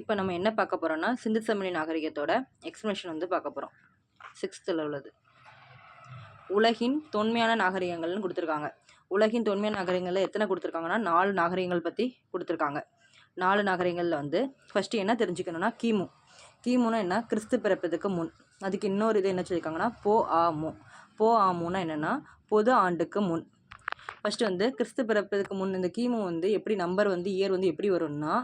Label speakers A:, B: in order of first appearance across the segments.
A: இப்போ நம்ம என்ன பார்க்க போகிறோம்னா சிந்து சமணி நாகரிகத்தோட எக்ஸ்பிளனேஷன் வந்து பார்க்க போகிறோம் சிக்ஸ்த்தில் உள்ளது. உலகின் தொன்மையான நாகரிகங்கள்னு கொடுத்துருக்காங்க. உலகின் தொன்மையான நாகரிகங்களில் எத்தனை கொடுத்துருக்காங்கன்னா நாலு நாகரிகங்கள் பற்றி கொடுத்துருக்காங்க. நாலு நாகரிகங்களில் வந்து ஃபஸ்ட்டு என்ன தெரிஞ்சுக்கணும்னா கிமு. கிமுன்னா என்ன? கிறிஸ்து பிறப்பதுக்கு முன். அதுக்கு இன்னொரு இது என்ன சொல்லியிருக்காங்கன்னா போ ஆ மு. போ ஆ முன்னா என்னென்னா பொது ஆண்டுக்கு முன். ஃபஸ்ட்டு வந்து கிறிஸ்து பிறப்பதுக்கு முன் இந்த கிமு வந்து எப்படி நம்பர் வந்து இயர் வந்து எப்படி வரும்னா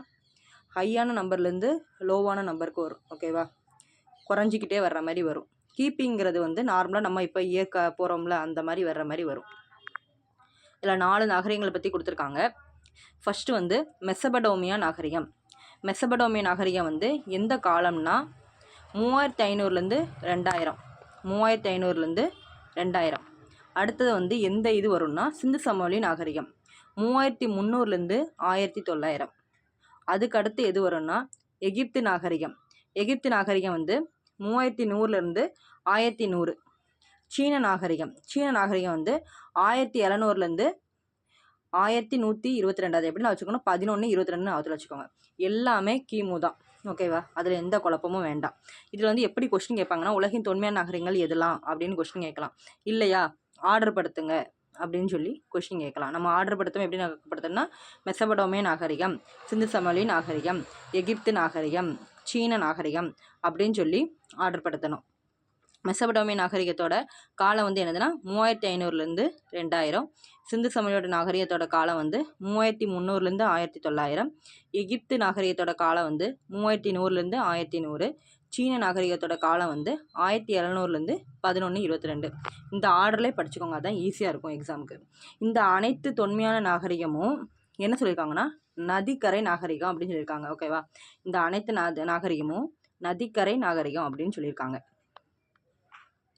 A: ஹையான நம்பர்லேருந்து லோவான நம்பருக்கு வரும் ஓகேவா? குறைஞ்சிக்கிட்டே வர்ற மாதிரி வரும். கீப்பிங்கிறது வந்து நார்மலாக நம்ம இப்போ இயக்க போகிறோம்ல அந்த மாதிரி வர்ற மாதிரி வரும். இதில் நாலு நாகரிகங்களை பற்றி கொடுத்துருக்காங்க. ஃபஸ்ட்டு வந்து மெசபடோமியா நாகரிகம். மெசபடோமியா நாகரிகம் வந்து எந்த காலம்னா மூவாயிரத்தி ஐநூறுலேருந்து ரெண்டாயிரம். மூவாயிரத்தி ஐநூறுலேருந்து ரெண்டாயிரம். அடுத்தது வந்து எந்த இது வரும்னா சிந்து சமவெளி நாகரிகம். மூவாயிரத்தி முந்நூறுலேருந்து ஆயிரத்தி தொள்ளாயிரம். அதுக்கடுத்து எது வரும்னா எகிப்து நாகரிகம். எகிப்து நாகரிகம் வந்து மூவாயிரத்தி நூறுலேருந்து ஆயிரத்தி நூறு. சீன நாகரிகம். சீன நாகரிகம் வந்து ஆயிரத்தி எழுநூறுலேருந்து ஆயிரத்தி நூற்றி இருபத்தி ரெண்டாவது எப்படின்னு வச்சுக்கணும் பதினொன்று இருபத்தி ரெண்டு ஆவத்தில் வச்சுக்கோங்க. எல்லாமே கிமு தான். ஓகேவா அதில் எந்த குழப்பமும் வேண்டாம். இதில் வந்து எப்படி கொஸ்டின் கேட்பாங்கன்னா உலகின் தொன்மையான நகரங்கள் எதெல்லாம் அப்படின்னு கொஸ்டின் கேட்கலாம். இல்லையா? ஆர்டர் படுத்துங்க. அப்படின்னு சொல்லி கொஷின் கேட்கலாம். நம்ம ஆர்டர் படுத்தோம் எப்படி நகப்படுத்தோம்னா மெசபடோமே நாகரிகம் சிந்து சமலி நாகரிகம் எகிப்து நாகரிகம் சீன நாகரிகம் அப்படின்னு சொல்லி ஆர்டர் படுத்தணும். மெசபடோமிய நாகரிகத்தோட காலம் வந்து என்னதுன்னா மூவாயிரத்தி ஐநூறுலேருந்து ரெண்டாயிரம். சிந்து சமலியோட நாகரிகத்தோட காலம் வந்து மூவாயிரத்தி முந்நூறுலேருந்து ஆயிரத்தி தொள்ளாயிரம். எகிப்து நாகரிகத்தோட காலம் வந்து மூவாயிரத்தி நூறுலேருந்து ஆயிரத்தி நூறு. சீன நாகரிகத்தோட காலம் வந்து ஆயிரத்தி எழுநூறுலேருந்து பதினொன்று இருபத்தி ரெண்டு இந்த ஆர்டர்லேயே படிச்சுக்கோங்க. அதான் ஈஸியாக இருக்கும் எக்ஸாமுக்கு இந்த அனைத்து தொன்மையான நாகரிகமும் என்ன சொல்லியிருக்காங்கன்னா நதிக்கரை நாகரிகம் அப்படின்னு சொல்லியிருக்காங்க. ஓகேவா இந்த அனைத்து நா நாகரிகமும் நதிக்கரை நாகரிகம் அப்படின்னு சொல்லியிருக்காங்க.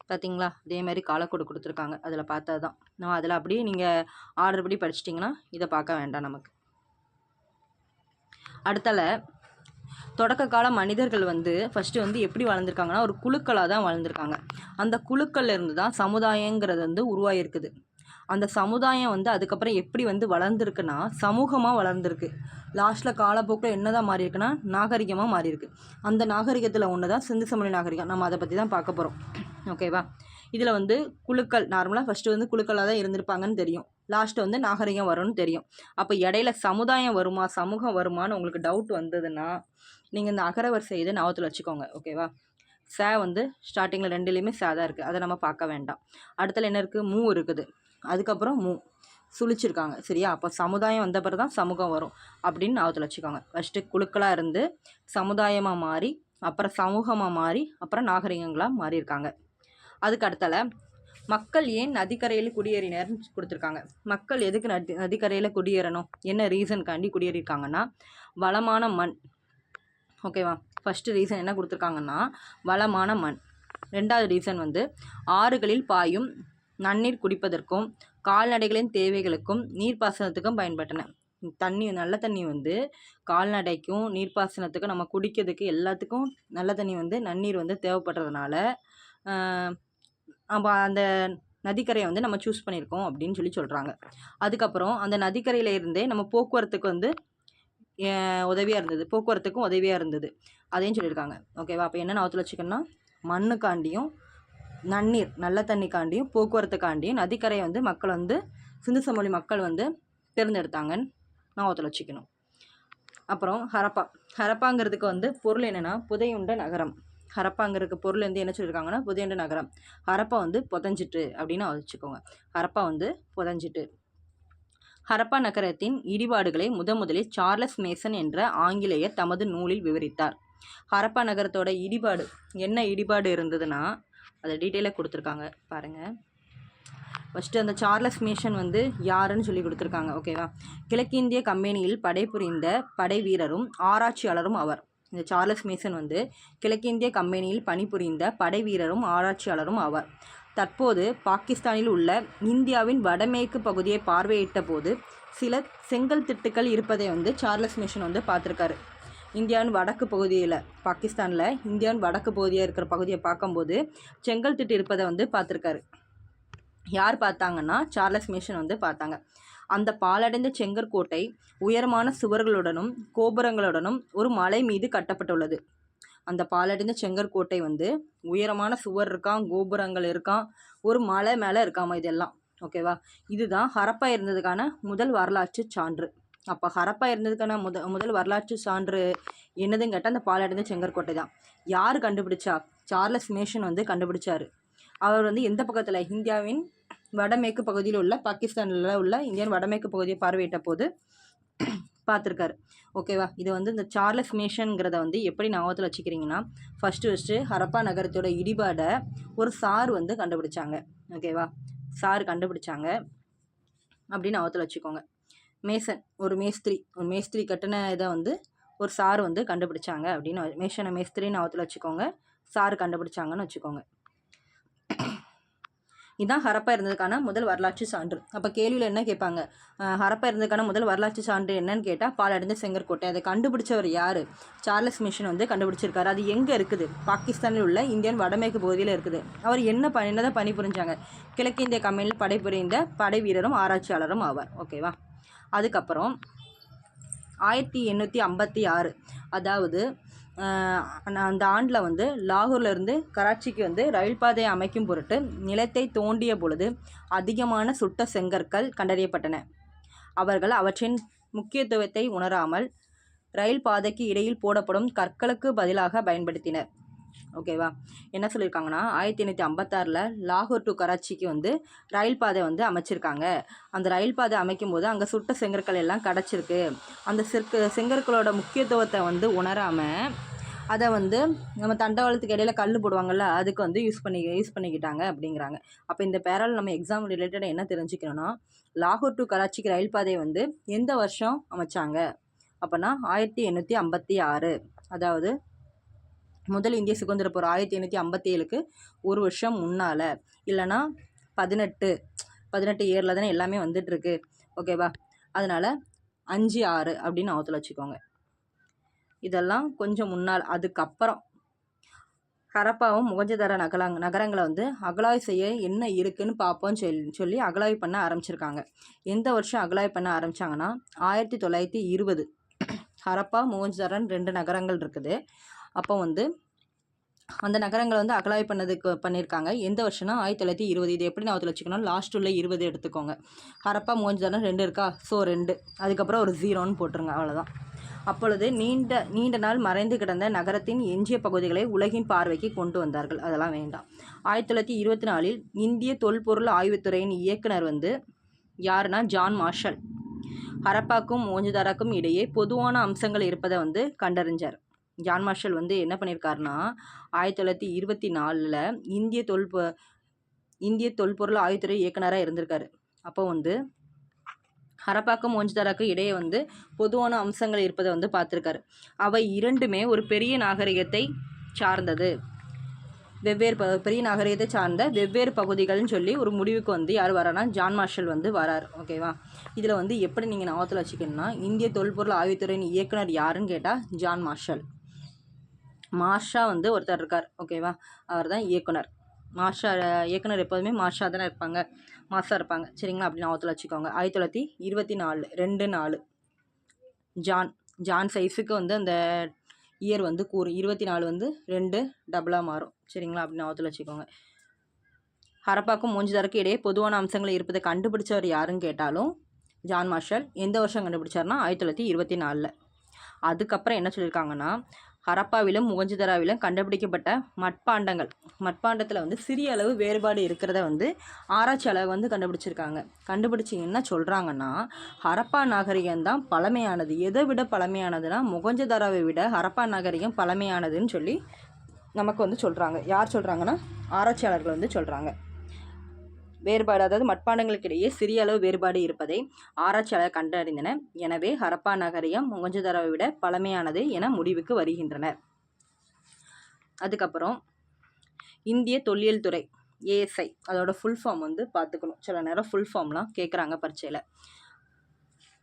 A: பார்த்தீங்களா அதே மாதிரி காலக்கோடு கொடுத்துருக்காங்க. அதில் பார்த்தா தான் நம்ம அதில் அப்படியே நீங்கள் ஆர்டர் படி படிச்சிட்டிங்கன்னா இதை பார்க்க வேண்டாம் நமக்கு. அடுத்தல தொடக்க கால மனிதர்கள் வந்து ஃபஸ்ட்டு வந்து எப்படி வளர்ந்துருக்காங்கன்னா ஒரு குழுக்களாக தான் வளர்ந்துருக்காங்க. அந்த குழுக்கள்ல இருந்து தான் சமுதாயங்கிறது வந்து உருவாகிருக்குது அந்த சமுதாயம் வந்து அதுக்கப்புறம் எப்படி வந்து வளர்ந்துருக்குன்னா சமூகமாக வளர்ந்துருக்கு. லாஸ்ட்டில் காலப்போக்கில் என்ன தான் மாறி இருக்குன்னா நாகரிகமாக மாறி இருக்கு அந்த நாகரிகத்தில் ஒன்று தான் சிந்து சமணி நாகரிகம். நம்ம அதை பற்றி தான் பார்க்க போகிறோம் ஓகேவா இதில் வந்து குழுக்கள் நார்மலாக ஃபஸ்ட்டு வந்து குழுக்களாக தான் இருந்திருப்பாங்கன்னு தெரியும். லாஸ்ட்டு வந்து நாகரிகம் வரும்னு தெரியும். அப்போ இடையில சமுதாயம் வருமா சமூகம் வருமான்னு உங்களுக்கு டவுட் வந்ததுன்னா நீங்கள் இந்த அகரவரிசை இதை ஞாபகத்தில் வச்சுக்கோங்க ஓகேவா சே வந்து ஸ்டார்டிங்கில் ரெண்டுலேயுமே சே தான் இருக்குது அதை நம்ம பார்க்க வேண்டாம். அடுத்தல என்ன இருக்குது மூ இருக்குது. அதுக்கப்புறம் மூ. சுழிச்சிருக்காங்க சரியா? அப்போ சமுதாயம் வந்த பிறகு தான் சமூகம் வரும் அப்படின்னு ஞாபகத்தில் வச்சுக்கோங்க. ஃபஸ்ட்டு குழுக்களாக இருந்து சமுதாயமாக மாறி அப்புறம் சமூகமாக மாறி அப்புறம் நாகரிகங்களாக மாறியிருக்காங்க. அதுக்கு அடுத்தல மக்கள் ஏன் நதிக்கரையில் குடியேறினர்னு கொடுத்துருக்காங்க. மக்கள் எதுக்கு நதி நதிக்கரையில் குடியேறணும்? என்ன ரீசனுக்காண்டி குடியேறியிருக்காங்கன்னா வளமான மண் ஓகேவா? ஃபஸ்ட்டு ரீசன் என்ன கொடுத்துருக்காங்கன்னா வளமான மண். ரெண்டாவது ரீசன் வந்து ஆறுகளில் பாயும் நன்னீர் குடிப்பதற்கும் கால்நடைகளின் தேவைகளுக்கும் நீர்ப்பாசனத்துக்கும் பயன்பட்டன. தண்ணி நல்ல தண்ணி வந்து கால்நடைக்கும் நீர்ப்பாசனத்துக்கும் நம்ம குடிக்கிறதுக்கு எல்லாத்துக்கும் நல்ல தண்ணி வந்து நன்னீர் வந்து தேவைப்படுறதுனால அப்போ அந்த நதிக்கரையை வந்து நம்ம சூஸ் பண்ணியிருக்கோம் அப்படின்னு சொல்லி சொல்கிறாங்க அதுக்கப்புறம் அந்த நதிக்கரையில் இருந்தே நம்ம போக்குவரத்துக்கு வந்து உதவியாக இருந்தது. போக்குவரத்துக்கும் உதவியாக இருந்தது. அதையும் சொல்லியிருக்காங்க. ஓகேவா அப்போ என்னென்ன நான் வச்சுக்கணும்னா மண்ணுக்காண்டியும் நன்னீர் நல்ல தண்ணிக்காண்டியும் போக்குவரத்துக்காண்டியும் நதிக்கரையை வந்து மக்கள் வந்து சிந்து சமொழி மக்கள் வந்து தேர்ந்தெடுத்தாங்கன்னு நான் ஒத்துல வச்சுக்கணும். அப்புறம் ஹரப்பா. ஹரப்பாங்கிறதுக்கு வந்து பொருள் என்னென்னா புதையுண்ட நகரம். ஹரப்பாங்கிறதுக்கு பொருள் வந்து என்ன சொல்லியிருக்காங்கன்னா புதையுண்ட நகரம். ஹரப்பா வந்து புதஞ்சிட்டு அப்படின்னு வச்சுக்கோங்க ஹரப்பா வந்து புதஞ்சிட்டு. ஹரப்பா நகரத்தின் இடிபாடுகளை முதன்முதலில் சார்லஸ் மேசன் என்ற ஆங்கிலேயர் தமது நூலில் விவரித்தார். ஹரப்பா நகரத்தோட இடிபாடு என்ன இடிபாடு இருந்ததுன்னா அதை டீட்டெயிலாக கொடுத்துருக்காங்க. பாருங்கள் ஃபஸ்ட்டு அந்த சார்லஸ் மேஷன் வந்து யாருன்னு சொல்லி கொடுத்துருக்காங்க. ஓகேவா கிழக்கிந்திய கம்பெனியில் படைபுரிந்த படை வீரரும் ஆராய்ச்சியாளரும் அவர். இந்த சார்லஸ் மேசன் வந்து கிழக்கிந்திய கம்பெனியில் பணிபுரிந்த படை வீரரும் ஆராய்ச்சியாளரும் அவர். தற்போது பாகிஸ்தானில் உள்ள இந்தியாவின் வடமேற்கு பகுதியை பார்வையிட்ட போது சில செங்கல் திட்டுக்கள் இருப்பதை வந்து சார்லஸ் மிஷன் வந்து பார்த்துருக்காரு. இந்தியாவின் வடக்கு பகுதியில் பாகிஸ்தானில் இந்தியாவின் வடக்கு பகுதியாக இருக்கிற பகுதியை பார்க்கும்போது செங்கல் திட்டு இருப்பதை வந்து பார்த்துருக்காரு. யார் பார்த்தாங்கன்னா சார்லஸ் மிஷன் வந்து பார்த்தாங்க. அந்த பாழடைந்த செங்கற்கோட்டை உயரமான சுவர்களுடனும் கோபுரங்களுடனும் ஒரு மலை மீது கட்டப்பட்டுள்ளது. அந்த பாலடைந்த செங்கற்கோட்டை வந்து உயரமான சுவர் இருக்கான் கோபுரங்கள் இருக்கான் ஒரு மலை மேலே இருக்காமா இதெல்லாம். ஓகேவா இதுதான் ஹரப்பா இருந்ததுக்கான முதல் வரலாற்று சான்று. அப்போ ஹரப்பா இருந்ததுக்கான முத முதல் வரலாற்று சான்று என்னதுன்னு கேட்டால் அந்த பாலடைந்த செங்கற்கோட்டை தான். யார் கண்டுபிடிச்சா? சார்லஸ் மேஷன் வந்து கண்டுபிடிச்சார். அவர் வந்து எந்த பக்கத்தில்? இந்தியாவின் வடமேற்கு பகுதியில் உள்ள பாகிஸ்தானில் உள்ள இந்தியாவின் வடமேற்கு பகுதியை பார்வையிட்ட போது பார்த்துருக்காரு ஓகேவா இது வந்து இந்த சார்லஸ் மேஷன்ங்கிறத வந்து எப்படி ஞாபகத்தில் வச்சுக்கிறீங்கன்னா ஃபஸ்ட்டு ஃபஸ்ட்டு ஹரப்பா நகரத்தோட இடிபாடை ஒரு சார் வந்து கண்டுபிடிச்சாங்க. ஓகேவா சார் கண்டுபிடிச்சாங்க. அப்படின்னு ஞாபகத்தில் வச்சுக்கோங்க. மேசன் ஒரு மேஸ்திரி ஒரு மேஸ்திரி கட்டின இதை வந்து ஒரு சார் வந்து கண்டுபிடிச்சாங்க அப்படின்னு மேஷனை மேஸ்திரின்னு ஞாபகத்தில் வச்சுக்கோங்க. சார் கண்டுபிடிச்சாங்கன்னு வச்சுக்கோங்க. இதுதான் ஹரப்பா இருந்ததுக்கான முதல் வரலாற்று சான்று. அப்போ கேள்வியில் என்ன கேட்பாங்க? ஹரப்பா இருந்ததுக்கான முதல் வரலாற்று சான்று என்னன்னு கேட்டால் பாலடைந்த செங்கற்கோட்டை. அதை கண்டுபிடிச்சவர் யார்? சார்லஸ் மிஷன் வந்து கண்டுபிடிச்சிருக்காரு. அது எங்கே இருக்குது? பாகிஸ்தானில் உள்ள இந்தியன் வடமேற்கு பகுதியில் இருக்குது. அவர் என்ன ப என்னதான் பணி புரிஞ்சாங்க? கிழக்கிந்திய கம்பெனியில் படைபுரிந்த படை வீரரும் ஆராய்ச்சியாளரும் ஆவார். ஓகேவா அதுக்கப்புறம் ஆயிரத்தி எண்ணூற்றி ஐம்பத்தி ஆறு. அதாவது அந்த ஆண்டில் வந்து லாகூர்லேருந்து கராச்சிக்கு வந்து ரயில் பாதை அமைக்கும் பொருட்டு நிலத்தை தோண்டிய பொழுது அதிகமான சுட்ட செங்கற்கள் கண்டறியப்பட்டன. அவர்கள் அவற்றின் முக்கியத்துவத்தை உணராமல் ரயில் பாதைக்கு இடையில் போடப்படும் கற்களுக்கு பதிலாக பயன்படுத்தினர். ஓகேவா? என்ன சொல்லியிருக்காங்கன்னா ஆயிரத்தி எண்ணூற்றி ஐம்பத்தாறில் லாகூர் டு கராச்சிக்கு வந்து ரயில் பாதை வந்து அமைச்சிருக்காங்க. அந்த ரயில் பாதை அமைக்கும் போது அங்கே சுட்ட செங்கற்கள் எல்லாம் கிடச்சிருக்கு. அந்த செற்கு செங்கற்களோட முக்கியத்துவத்தை வந்து உணராமல் அதை வந்து நம்ம தண்டவாளத்துக்கு இடையில கல் போடுவாங்கள்ல அதுக்கு வந்து யூஸ் பண்ணி யூஸ் பண்ணிக்கிட்டாங்க அப்படிங்கிறாங்க. அப்போ இந்த பேரால் நம்ம எக்ஸாம் ரிலேட்டடாக என்ன தெரிஞ்சுக்கணும்னா லாகூர் டு கராச்சிக்கு ரயில் பாதை வந்து எந்த வருஷம் அமைச்சாங்க? அப்போனா ஆயிரத்தி எண்ணூற்றி ஐம்பத்தி ஆறு. அதாவது முதல் இந்திய சுதந்திர போர் ஆயிரத்தி எண்ணூற்றி ஐம்பத்தி ஏழுக்கு ஒரு வருஷம் முன்னால் இல்லைன்னா பதினெட்டு பதினெட்டு இயரில் தானே எல்லாமே வந்துட்டுருக்கு. ஓகேவா அதனால் அஞ்சு ஆறு அப்படின்னு ஞாபகத்தில் வச்சுக்கோங்க. இதெல்லாம் கொஞ்சம் முன்னால் அதுக்கப்புறம் ஹரப்பாவும் முகஞ்சதர நகலாங் நகரங்களை வந்து அகலாய் செய்ய என்ன இருக்குன்னு பார்ப்போம்னு சொல்லி சொல்லி அகலாய் பண்ண ஆரம்பிச்சிருக்காங்க. எந்த வருஷம் அகலாய் பண்ண ஆரம்பிச்சாங்கன்னா ஆயிரத்தி தொள்ளாயிரத்தி இருபது. ஹரப்பா மோகஞ்சதரன் ரெண்டு நகரங்கள் இருக்குது. அப்போ வந்து அந்த நகரங்களை வந்து அகலாய் பண்ணதுக்கு பண்ணியிருக்காங்க. எந்த வருஷம்னா ஆயிரத்தி தொள்ளாயிரத்தி இருபது. இது எப்படி நான் வச்சுக்கணும்? லாஸ்ட் உள்ள இருபது எடுத்துக்கோங்க. ஹரப்பா மோஞ்சாலும் ரெண்டு இருக்கா? ஸோ ரெண்டு. அதுக்கப்புறம் ஒரு ஜீரோன்னு போட்டுருங்க. அவ்வளோதான் அப்பொழுது நீண்ட நீண்ட நாள் மறைந்து கிடந்த நகரத்தின் எஞ்சிய பகுதிகளை உலகின் பார்வைக்கு கொண்டு வந்தார்கள். அதெல்லாம் வேண்டாம். ஆயிரத்தி தொள்ளாயிரத்தி இருபத்தி நாலில் இந்திய தொல்பொருள் ஆய்வுத்துறையின் இயக்குனர் வந்து யாருன்னா? John Marshall. ஹரப்பாக்கும் மோஞ்சுதாராக்கும் இடையே பொதுவான அம்சங்கள் இருப்பதை வந்து கண்டறிஞ்சார். ஜான் மார்ஷல் வந்து என்ன பண்ணியிருக்காருன்னா ஆயிரத்தி தொள்ளாயிரத்தி இருபத்தி நாலில் இந்திய தொல்பொ இந்திய தொல்பொருள் ஆய்வுத்துறை இயக்குனராக இருந்திருக்காரு. அப்போ வந்து ஹரப்பாக்கம் மோஞ்சுதாராக்கும் இடையே வந்து பொதுவான அம்சங்கள் இருப்பதை வந்து பார்த்துருக்காரு. அவை இரண்டுமே ஒரு பெரிய நாகரிகத்தை சார்ந்தது. வெவ்வேறு ப பெரிய நாகரிகத்தை சார்ந்த வெவ்வேறு பகுதிகள்னு சொல்லி ஒரு முடிவுக்கு வந்து யார் வரானா ஜான் மார்ஷல் வந்து வரார். ஓகேவா இதில் வந்து எப்படி நீங்கள் ஞாபகத்தில் வச்சுக்கணும்னா இந்திய தொல்பொருள் ஆய்வுத்துறையின் இயக்குனர் யாருன்னு கேட்டால் ஜான் மார்ஷல் மார்ஷா வந்து ஒருத்தர் இருக்கார் ஓகேவா? அவர் தான் இயக்குனர். மார்ஷா இயக்குனர் எப்போதுமே மார்ஷா தானே இருப்பாங்க. மாஷா இருப்பாங்க. சரிங்களா? அப்படின்னு ஞாபகத்தில் வச்சுக்கோங்க. ஆயிரத்தி தொள்ளாயிரத்தி இருபத்தி நாலு ரெண்டு நாலு. ஜான் ஜான் சைஸுக்கு வந்து அந்த இயர் வந்து கூறு. இருபத்தி நாலு வந்து ரெண்டு டபுளாக மாறும். சரிங்களா? அப்படின்னு ஞாபகத்தில் வச்சுக்கோங்க. ஹரப்பாக்கும் மூஞ்சிதாருக்கும் இடையே பொதுவான அம்சங்கள் இருப்பதை கண்டுபிடிச்சவர் யாருன்னு கேட்டாலும் ஜான் மார்ஷல் எந்த வருஷம் கண்டுபிடிச்சார்னா ஆயிரத்தி தொள்ளாயிரத்தி இருபத்தி நாலில். அதுக்கப்புறம் என்ன சொல்லியிருக்காங்கன்னா ஹரப்பாவிலும் முகஞ்சுதராவிலும் கண்டுபிடிக்கப்பட்ட மட்பாண்டங்கள். மட்பாண்டத்தில் வந்து சிறிய அளவு வேறுபாடு இருக்கிறத வந்து ஆராய்ச்சி அளவு வந்து கண்டுபிடிச்சிருக்காங்க. கண்டுபிடிச்சி என்ன சொல்கிறாங்கன்னா ஹரப்பா நாகரிகம் தான் பழமையானது. எதை விட பழமையானதுன்னா முகஞ்சதராவை விட ஹரப்பா நாகரிகம் பழமையானதுன்னு சொல்லி நமக்கு வந்து சொல்கிறாங்க யார் சொல்கிறாங்கன்னா ஆராய்ச்சியாளர்கள் வந்து சொல்கிறாங்க வேறுபாடு அதாவது மட்பாண்டங்களுக்கிடையே சிறிய அளவு வேறுபாடு இருப்பதை ஆராய்ச்சியாளர் கண்டறிந்தனர். எனவே ஹரப்பா நகரியம் மொகஞ்சதாரோவை விட பழமையானது என முடிவுக்கு வருகின்றனர். அதுக்கப்புறம் இந்திய தொல்லியல் துறை ஏஎஸ்ஐ அதோட ஃபுல் ஃபார்ம் வந்து பார்த்துக்கணும். சில நேரம் ஃபுல் ஃபார்ம்லாம் கேட்குறாங்க பரீட்சையில்.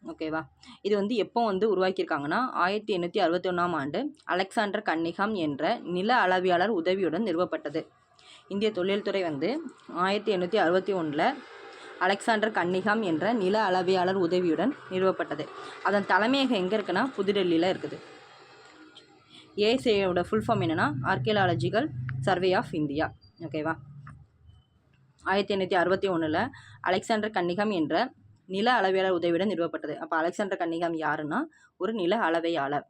A: ஓகேவா இது வந்து எப்போ வந்து உருவாக்கியிருக்காங்கன்னா ஆயிரத்தி எண்ணூற்றி அறுபத்தி ஒன்றாம் ஆண்டு அலெக்சாண்டர் கன்னிகாம் என்ற நில அளவியாளர் உதவியுடன் நிறுவப்பட்டது. இந்திய தொழில்துறை வந்து ஆயிரத்தி எண்ணூற்றி அறுபத்தி ஒன்றில் அலெக்சாண்டர் கன்னிகாம் என்ற நில அளவியாளர் உதவியுடன் நிறுவப்பட்டது. அதன் தலைமையகம் எங்கே இருக்குன்னா புதுடெல்லியில் இருக்குது. ஏசியோட ஃபுல் ஃபார்ம் என்னென்னா ஆர்கியலாலஜிக்கல் சர்வே ஆஃப் இந்தியா ஓகேவா ஆயிரத்தி எண்ணூற்றி அறுபத்தி ஒன்றில் அலெக்சாண்டர் கன்னிகம் என்ற நில அளவியாளர் உதவியுடன் நிறுவப்பட்டது. அப்போ அலெக்சாண்டர் கன்னிகம் யாருன்னா ஒரு நில அளவையாளர்.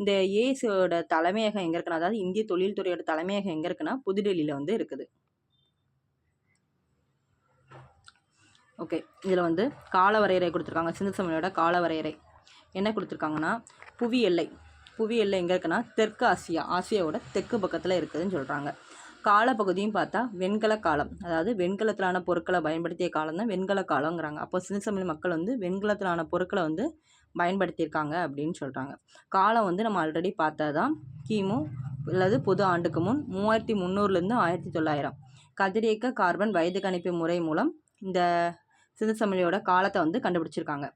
A: இந்த ஏசியோட தலைமையகம் எங்கே இருக்குன்னா அதாவது இந்திய தொழில்துறையோட தலைமையகம் எங்கே இருக்குன்னா புதுடெல்லியில் வந்து இருக்குது. ஓகே இதில் வந்து கால வரையறை கொடுத்துருக்காங்க. சிந்து சமயோட கால வரையறை என்ன கொடுத்துருக்காங்கன்னா புவி எல்லை புவி எல்லை எங்கே இருக்குன்னா தெற்கு ஆசியா. ஆசியாவோட தெற்கு பக்கத்தில் இருக்குதுன்னு சொல்கிறாங்க காலப்பகுதியும் பார்த்தா வெண்கல காலம். அதாவது வெண்கலத்திலான பொருட்களை பயன்படுத்திய காலம் தான் வெண்கல காலங்கிறாங்க அப்போ சிறுசமிழ் மக்கள் வந்து வெண்கலத்திலான பொருட்களை வந்து பயன்படுத்தியிருக்காங்க அப்படின்னு சொல்கிறாங்க காலம் வந்து நம்ம ஆல்ரெடி பார்த்தா தான் கிமு அல்லது பொது ஆண்டுக்கு முன் மூவாயிரத்தி முந்நூறுலேருந்து ஆயிரத்தி தொள்ளாயிரம். கதிரியக்க கார்பன் வயது கணிப்பு முறை மூலம் இந்த சிந்துசமிழியோட காலத்தை வந்து கண்டுபிடிச்சிருக்காங்க.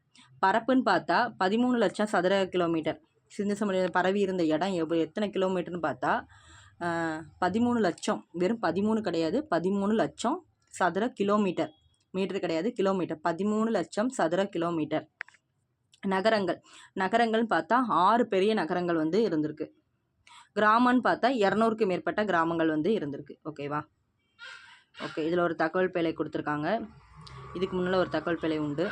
A: பரப்புன்னு பார்த்தா பதிமூணு லட்சம் சதுர கிலோமீட்டர். சிந்து சமவெளியில் பரவி இருந்த இடம் எவ்வளோ எத்தனை கிலோமீட்டர்னு பார்த்தா பதிமூணு லட்சம். வெறும் பதிமூணு கிடையாது. பதிமூணு லட்சம் சதுர கிலோமீட்டர். மீட்டர் கிடையாது கிலோமீட்டர். பதிமூணு லட்சம் சதுர கிலோமீட்டர். நகரங்கள். நகரங்கள்னு பார்த்தா ஆறு பெரிய நகரங்கள் வந்து இருந்திருக்கு. கிராமம்னு பார்த்தா இரநூறுக்கு மேற்பட்ட கிராமங்கள் வந்து இருந்திருக்கு. ஓகேவா ஓகே இதில் ஒரு தகவல் பேழை கொடுத்துருக்காங்க. இதுக்கு முன்னால் ஒரு தகவல் பேழை உண்டு.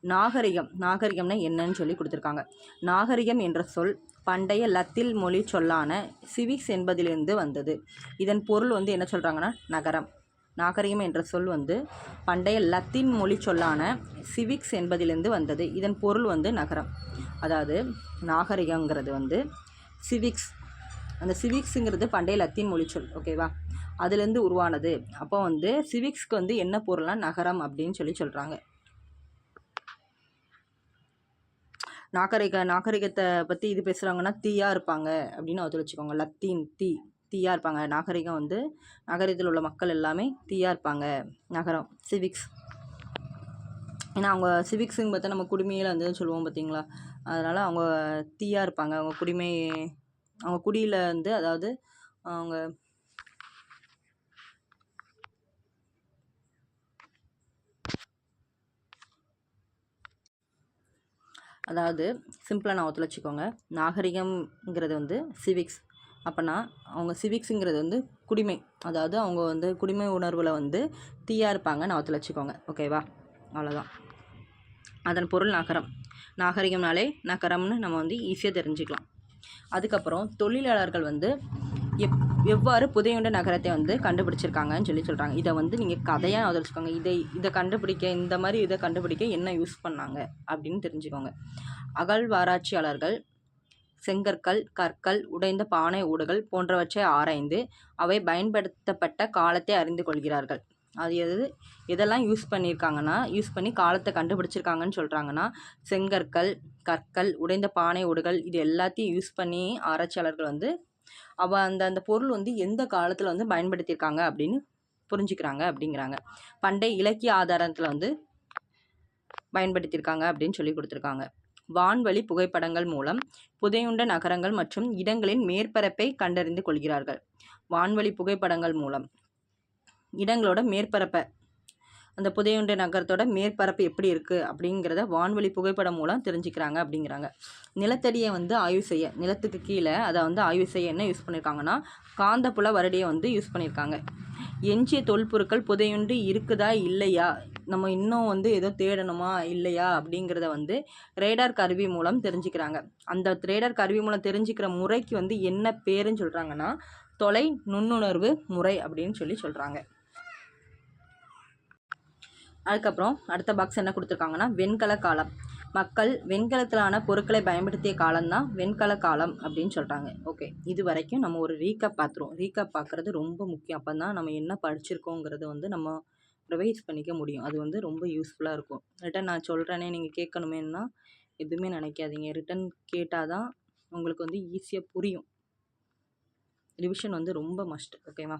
A: நாகரிகம். நாகரிகம்னா என்னன்னு சொல்லி கொடுத்துருக்காங்க. நாகரிகம் என்ற சொல் பண்டைய லத்தில் மொழி சொல்லான சிவிக்ஸ் என்பதிலிருந்து வந்தது. இதன் பொருள் வந்து என்ன சொல்கிறாங்கன்னா நகரம். நாகரிகம் என்ற சொல் வந்து பண்டைய லத்தீன் மொழி சொல்லான சிவிக்ஸ் என்பதிலிருந்து வந்தது. இதன் பொருள் வந்து நகரம். அதாவது நாகரிகங்கிறது வந்து சிவிக்ஸ். அந்த சிவிக்ஸுங்கிறது பண்டைய லத்தீன் மொழி சொல். ஓகேவா அதுலேருந்து உருவானது. அப்போ வந்து சிவிக்ஸ்க்கு வந்து என்ன பொருள்னா நகரம் அப்படின்னு சொல்லி சொல்கிறாங்க நாகரிக நாகரிகத்தை பற்றி இது பேசுகிறாங்கன்னா தீயாக இருப்பாங்க அப்படின்னு அதில் வச்சுக்கோங்க லத்தீன் தீ தீயாக இருப்பாங்க. நாகரிகம் வந்து நகரத்தில் உள்ள மக்கள் எல்லாமே தீயாக இருப்பாங்க. நகரம் சிவிக்ஸ் ஏன்னா அவங்க சிவிக்ஸுங்க பார்த்தா நம்ம குடிமையில் வந்து சொல்லுவோம் பார்த்தீங்களா? அதனால் அவங்க தீயாக இருப்பாங்க. அவங்க குடிமை அவங்க குடியில் வந்து அதாவது அவங்க அதாவது சிம்பிளாக நான் ஒத்துழைச்சிக்கோங்க. நாகரிகம்ங்கிறது வந்து சிவிக்ஸ் அப்போனா அவங்க சிவிக்ஸுங்கிறது வந்து குடிமை. அதாவது அவங்க வந்து குடிமை உணர்வில் வந்து தீயாக இருப்பாங்க நான் ஒத்துழைச்சிக்கோங்க. ஓகேவா? அவ்வளோதான் அதன் பொருள் நகரம். நாகரிகம்னாலே நகரம்னு நம்ம வந்து ஈஸியாக தெரிஞ்சுக்கலாம். அதுக்கப்புறம் தொழிலாளர்கள் வந்து எப் எவ்வாறு புதையுண்ட நகரத்தை வந்து கண்டுபிடிச்சிருக்காங்கன்னு சொல்லி சொல்கிறாங்க இதை வந்து நீங்கள் கதையாக வச்சுக்கோங்க இதை இதை கண்டுபிடிக்க இந்த மாதிரி இதை கண்டுபிடிக்க என்ன யூஸ் பண்ணாங்க அப்படின்னு தெரிஞ்சுக்கோங்க. அகழ்வாராய்ச்சியாளர்கள் செங்கற்கள் கற்கள் உடைந்த பானை ஊடுகள் போன்றவற்றை ஆராய்ந்து அவை பயன்படுத்தப்பட்ட காலத்தை அறிந்து கொள்கிறார்கள். அது எது எதெல்லாம் யூஸ் பண்ணியிருக்காங்கன்னா யூஸ் பண்ணி காலத்தை கண்டுபிடிச்சிருக்காங்கன்னு சொல்கிறாங்கன்னா செங்கற்கள் கற்கள் உடைந்த பானை ஓடுகள் இது எல்லாத்தையும் யூஸ் பண்ணி ஆராய்ச்சியாளர்கள் வந்து அவள் அந்த அந்த பொருள் வந்து எந்த காலத்தில் வந்து பயன்படுத்தியிருக்காங்க அப்படின்னு புரிஞ்சுக்கிறாங்க அப்படிங்கிறாங்க. பண்டைய இலக்கிய ஆதாரத்தில் வந்து பயன்படுத்தியிருக்காங்க அப்படின்னு சொல்லி கொடுத்துருக்காங்க. வான்வழி புகைப்படங்கள் மூலம் புதையுண்ட நகரங்கள் மற்றும் இடங்களின் மேற்பரப்பை கண்டறிந்து கொள்கிறார்கள். வான்வழி புகைப்படங்கள் மூலம் இடங்களோட மேற்பரப்பை அந்த புதையுண்ட நகரத்தோட மேற்பரப்பு எப்படி இருக்குது அப்படிங்கிறத வான்வழி புகைப்படம் மூலம் தெரிஞ்சுக்கிறாங்க அப்படிங்கிறாங்க. நிலத்தடியை வந்து ஆய்வு செய்ய நிலத்துக்கு கீழே அதை வந்து ஆய்வு செய்ய என்ன யூஸ் பண்ணியிருக்காங்கன்னா காந்தப்புல வருடியை வந்து யூஸ் பண்ணியிருக்காங்க எஞ்சிய தொல்பொருட்கள் புதையுண்டு இருக்குதா இல்லையா? நம்ம இன்னும் வந்து ஏதோ தேடணுமா இல்லையா அப்படிங்கிறத வந்து ரேடார் கருவி மூலம் தெரிஞ்சுக்கிறாங்க. அந்த ரேடார் கருவி மூலம் தெரிஞ்சுக்கிற முறைக்கு வந்து என்ன பேருன்னு சொல்கிறாங்கன்னா தொலை நுண்ணுணர்வு முறை அப்படின்னு சொல்லி சொல்கிறாங்க அதுக்கப்புறம் அடுத்த பாக்ஸ் என்ன கொடுத்துருக்காங்கன்னா வெண்கல காலம் மக்கள் வெண்கலத்திலான பொருட்களை பயன்படுத்திய காலம்தான் வெண்கல காலம் அப்படின்னு சொல்கிறாங்க ஓகே இது வரைக்கும் நம்ம ஒரு ரீகப் பார்த்துருவோம். ரீகப் பார்க்குறது ரொம்ப முக்கியம். அப்போ தான் நம்ம என்ன படிச்சிருக்கோங்கிறத வந்து நம்ம ரிவைஸ் பண்ணிக்க முடியும். அது வந்து ரொம்ப யூஸ்ஃபுல்லாக இருக்கும். ரிட்டன் நான் சொல்கிறேனே நீங்கள் கேட்கணுமேன்னா எதுவுமே நினைக்காதீங்க. ரிட்டன் கேட்டால் தான் உங்களுக்கு வந்து ஈஸியாக புரியும். ரிவிஷன் வந்து ரொம்ப மஸ்ட் ஓகேவா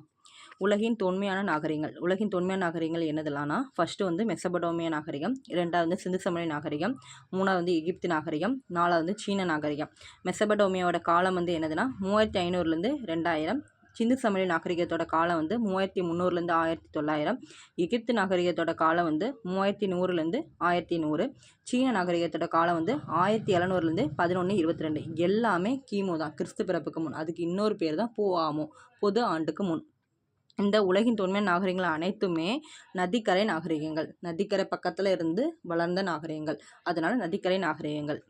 A: உலகின் தொன்மையான நாகரிகங்கள். உலகின் தொன்மையான நாகரிகங்கள் என்னதெல்லாம்னா ஃபஸ்ட்டு வந்து மெசபடோமிய நாகரிகம் இரண்டாவது வந்து சிந்து சமணி நாகரிகம் மூணாவது வந்து எகிப்து நாகரிகம் நாலாவது வந்து சீன நாகரிகம். மெசபடோமியாவோட காலம் வந்து என்னதுன்னா மூவாயிரத்தி ஐநூறுலேருந்து ரெண்டாயிரம் சிந்து சமணி நாகரிகத்தோட காலம் வந்து மூவாயிரத்தி முந்நூறுலேருந்து ஆயிரத்தி தொள்ளாயிரம். எகிப்து நாகரிகத்தோட காலம் வந்து மூவாயிரத்தி நூறுலேருந்து ஆயிரத்தி நூறு. சீன நாகரிகத்தோட காலம் வந்து ஆயிரத்தி எழுநூறுலேருந்து பதினொன்று இருபத்தி ரெண்டு. எல்லாமே கிமு தான் கிறிஸ்து பிறப்புக்கு முன். அதுக்கு இன்னொரு பேர் தான் பூ ஆமோ பொது ஆண்டுக்கு முன். இந்த உலகின் தொன்மை நாகரிகங்கள் அனைத்துமே நதிக்கரை நாகரிகங்கள். நதிக்கரை பக்கத்தில் இருந்து வளர்ந்த நாகரிகங்கள். அதனால் நதிக்கரை நாகரிகங்கள்.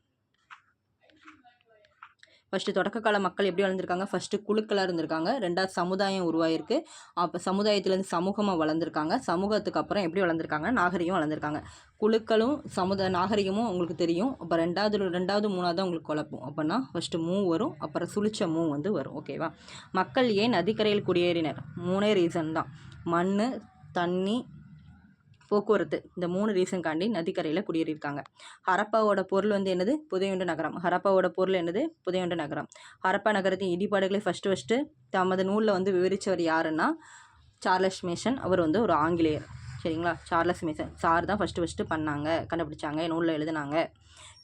A: ஃபஸ்ட்டு தொடக்க கால மக்கள் எப்படி வளர்ந்துருக்காங்க? ஃபஸ்ட்டு குழுக்களாக இருந்திருக்காங்க. ரெண்டாவது சமுதாயம் உருவாயிருக்கு. அப்போ சமுதாயத்துலேருந்து சமூகமாக வளர்ந்துருக்காங்க. சமூகத்துக்கு அப்புறம் எப்படி வளர்ந்துருக்காங்க? நாகரிகம் வளர்ந்துருக்காங்க. குழுக்களும் சமுதாய நாகரிகமும் உங்களுக்கு தெரியும். அப்போ ரெண்டாவது ரெண்டாவது மூணாவது உங்களுக்கு குழப்பம். அப்படின்னா ஃபஸ்ட்டு மூ வரும். அப்புறம் சுழிச்ச மூ வந்து வரும். ஓகேவா மக்கள் ஏன் நதிக்கரையில் குடியேறினர்? மூணே ரீசன் தான். மண் தண்ணி போக்குவரத்து. இந்த மூணு ரீசன்காண்டி நதிக்கரையில் குடியேறியிருக்காங்க. ஹரப்பாவோட பொருள் வந்து என்னது? புதையுண்டு நகரம். ஹரப்பாவோட பொருள் என்னது? புதையுண்டு நகரம். ஹரப்பா நகரத்தின் இடிபாடுகளை ஃபஸ்ட்டு ஃபஸ்ட்டு தமது நூலில் வந்து விவரித்தவர் யாருன்னா சார்லஸ் மேஷன் அவர் வந்து ஒரு ஆங்கிலேயர். சரிங்களா? Charles Mason. சார் தான் ஃபஸ்ட்டு ஃபஸ்ட்டு பண்ணாங்க கண்டுபிடிச்சாங்க நூலில் எழுதுனாங்க.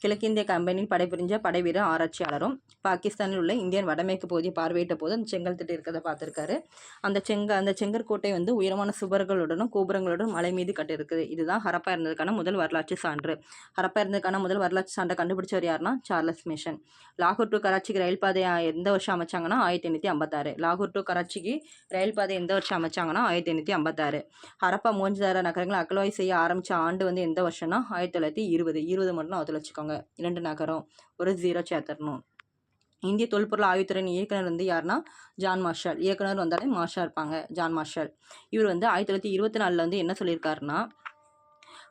A: கிழக்கிந்திய கம்பெனியில் படைபுரிஞ்ச படைவீரர் ஆராய்ச்சியாளரும் பாகிஸ்தானில் உள்ள இந்தியன் வடமேற்கு பகுதியை பார்வையிட்ட போது அந்த செங்கல் திட்டு இருக்கிறத பார்த்துருக்காரு. அந்த செங்க அந்த செங்கற்கோட்டை வந்து உயரமான சுவர்களுடனும் கோபுரங்களுடன் மலை மீது கட்டிருக்குது இதுதான் ஹரப்பா இருந்ததுக்கான முதல் வரலாற்று சான்று. ஹரப்பா இருந்ததுக்கான முதல் வரலாற்று சான்றை கண்டுபிடிச்சவர் யாருன்னா சார்லஸ் மிஷன். லாகூர் டு கராச்சிக்கு ரயில் பாதையை எந்த வருஷம் அமைச்சாங்கன்னா ஆயிரத்தி எண்ணூற்றி ஐம்பத்தாறு. லாகூர் டு கராச்சிக்கு ரயில் பாதை எந்த வருஷம் அமைச்சாங்கன்னா ஆயிரத்தி எண்ணூற்றி ஐம்பத்தாறு. ஹரப்பா மோஞ்சிதார நகரங்களை அகழ்வாய் செய்ய ஆரம்பித்த ஆண்டு வந்து எந்த வருஷம்னா ஆயிரத்தி தொள்ளாயிரத்தி இருபது. இருபது மட்டும் அதில் வச்சுக்கோங்க இரண்டு நகரம் ஒரு ஜீரோ சேர்த்தரணும் இந்திய தொல்பொருள் ஆய்வுத்துறையின் இயக்குனர் வந்து யாருன்னா? ஜான் மார்ஷல் இயக்குனர் வந்தாலே மார்ஷா இருப்பாங்க ஜான் மார்ஷல் இவர் வந்து ஆயிரத்தி தொள்ளாயிரத்தி இருபத்தி நாலில் வந்து என்ன சொல்லியிருக்காருன்னா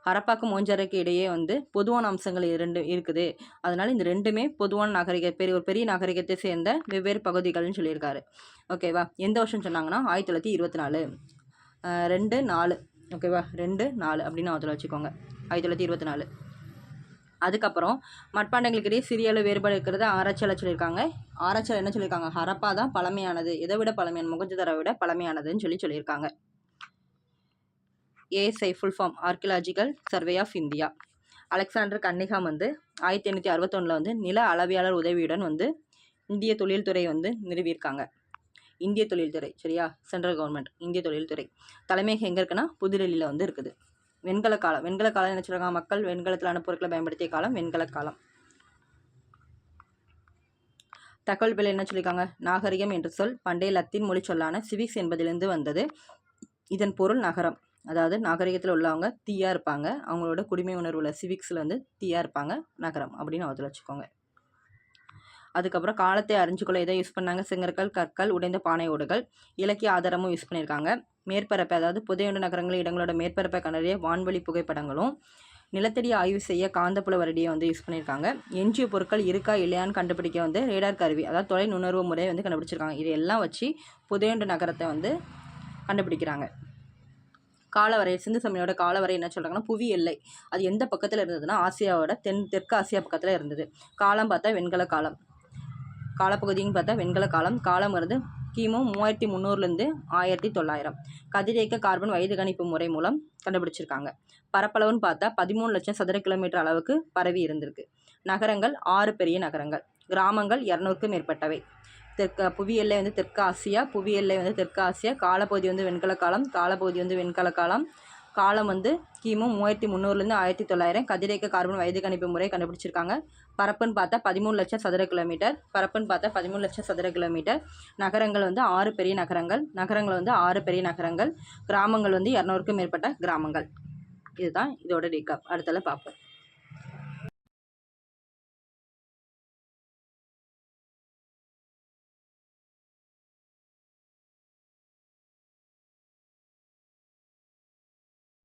A: ஹரப்பாக்கு மோஞ்சருக்கு இடையே வந்து பொதுவான அம்சங்கள் இரண்டு இருக்குது. அதனால் இந்த ரெண்டுமே பொதுவான நாகரிக பெரிய ஒரு பெரிய நாகரிகத்தை சேர்ந்த வெவ்வேறு பகுதிகள்னு சொல்லியிருக்காரு. ஓகேவா எந்த வருஷம் சொன்னாங்கன்னா ஆயிரத்தி தொள்ளாயிரத்தி இருபத்தி நாலு. ரெண்டு நாலு. ஓகேவா ரெண்டு நாலு அப்படின்னு அதில் வச்சுக்கோங்க. ஆயிரத்தி தொள்ளாயிரத்தி இருபத்தி நாலு. அதுக்கப்புறம் மட்பாண்டங்களுக்கு இடையே சிறிய அளவு வேறுபாடு இருக்கிறத ஆராய்ச்சியாளர் சொல்லியிருக்காங்க. ஆராய்ச்சியாளர் என்ன சொல்லியிருக்காங்க? ஹரப்பா தான் பழமையானது. இதை விட பழமையான? முகஞ்சதரை விட பழமையானதுன்னு சொல்லி சொல்லியிருக்காங்க. ASI full form archaeological survey of India Alexander Cunningham வந்து ஆயிரத்தி எண்ணூற்றி அறுபத்தொன்னில் வந்து நில அளவியாளர் உதவியுடன் வந்து இந்திய தொழில்துறை வந்து நிறுவியிருக்காங்க. இந்திய தொழில்துறை சரியா? சென்ட்ரல் கவர்மெண்ட் இந்திய தொழில்துறை. தலைமையகம் எங்கே இருக்குன்னா? புதுடெல்லியில் வந்து இருக்குது. வெண்கல காலம். வெண்கல காலம் என்ன சொல்கிறாங்க மக்கள் வெண்கலத்திலான பொருட்களை பயன்படுத்திய காலம் வெண்கல காலம். தகவல் பிள்ளை என்ன சொல்லியிருக்காங்க? நாகரிகம் என்று சொல் பண்டைய லத்தீன் மொழி சொல்லான சிவிக்ஸ் என்பதிலிருந்து வந்தது. இதன் பொருள் நகரம். அதாவது நாகரிகத்தில் உள்ளவங்க தீயாக இருப்பாங்க. அவங்களோட குடிமை உணர்வுல சிவிக்ஸில் வந்து தீயாக இருப்பாங்க. நகரம் அப்படின்னு அதில் வச்சுக்கோங்க. அதுக்கப்புறம் காலத்தை அறிஞ்சுக்கொள்ள எதை யூஸ் பண்ணாங்க? செங்கற்கள் கற்கள் உடைந்த பானை ஓடுகள் இலக்கிய ஆதாரமும் யூஸ் பண்ணியிருக்காங்க. மேற்பரப்பை அதாவது புதையுண்டு நகரங்கள் இடங்களோட மேற்பரப்பை கண்டறிய வான்வழி புகைப்படங்களும் நிலத்தடி ஆய்வு செய்ய காந்தப்புல வரடியை வந்து யூஸ் பண்ணியிருக்காங்க. எஞ்சிய பொருட்கள் இருக்கா இல்லையான்னு கண்டுபிடிக்க வந்து ரேடார் கருவி அதாவது தொலை நுணர்வு முறையை வந்து கண்டுபிடிச்சிருக்காங்க. இது எல்லாம் வச்சு புதையுண்டு நகரத்தை வந்து கண்டுபிடிக்கிறாங்க. காலவரை சிந்து சமயோட காலவரை என்ன சொல்கிறாங்கன்னா புவி எல்லை. அது எந்த பக்கத்தில் இருந்ததுன்னா ஆசியாவோட தென் தெற்கு ஆசியா பக்கத்தில் இருந்தது. காலம் பார்த்தா வெண்கல காலம். காலப்பகுதின்னு பார்த்தா வெண்கல காலம். காலம் வருது கிமு மூவாயிரத்தி முந்நூறுலேருந்து ஆயிரத்தி தொள்ளாயிரம். கதிரியக்க கார்பன் வயது கணிப்பு முறை மூலம் கண்டுபிடிச்சிருக்காங்க. பரப்பளவுன்னு பார்த்தா பதிமூணு லட்சம் சதுர கிலோமீட்டர் அளவுக்கு பரவி இருந்திருக்கு. நகரங்கள் ஆறு பெரிய நகரங்கள். கிராமங்கள் இரநூறுக்கும் மேற்பட்டவை. தெற்கு புவி எல்லை வந்து தெற்கு ஆசியா புவி எல்லை வந்து தெற்கு ஆசியா காலப்பகுதி வந்து வெண்கல காலம் காலப்பகுதி வந்து வெண்கல காலம். காலம் வந்து கிமு மூவாயிரத்தி முந்நூறுலேருந்து ஆயிரத்தி தொள்ளாயிரம். கதிரேக்க கார்பன் வயது கணிப்பு முறை கண்டுபிடிச்சிருக்காங்க. பரப்புன்னு பார்த்தா பதிமூணு லட்சம் சதுர கிலோமீட்டர். பரப்புன்னு பார்த்தா பதிமூணு லட்சம் சதுர கிலோமீட்டர். நகரங்கள் வந்து ஆறு பெரிய நகரங்கள். நகரங்கள் வந்து ஆறு பெரிய நகரங்கள். கிராமங்கள் வந்து இரநூறுக்கும் மேற்பட்ட கிராமங்கள். இதுதான் இதோட ரீகாப் அடுத்தல பார்ப்போம்.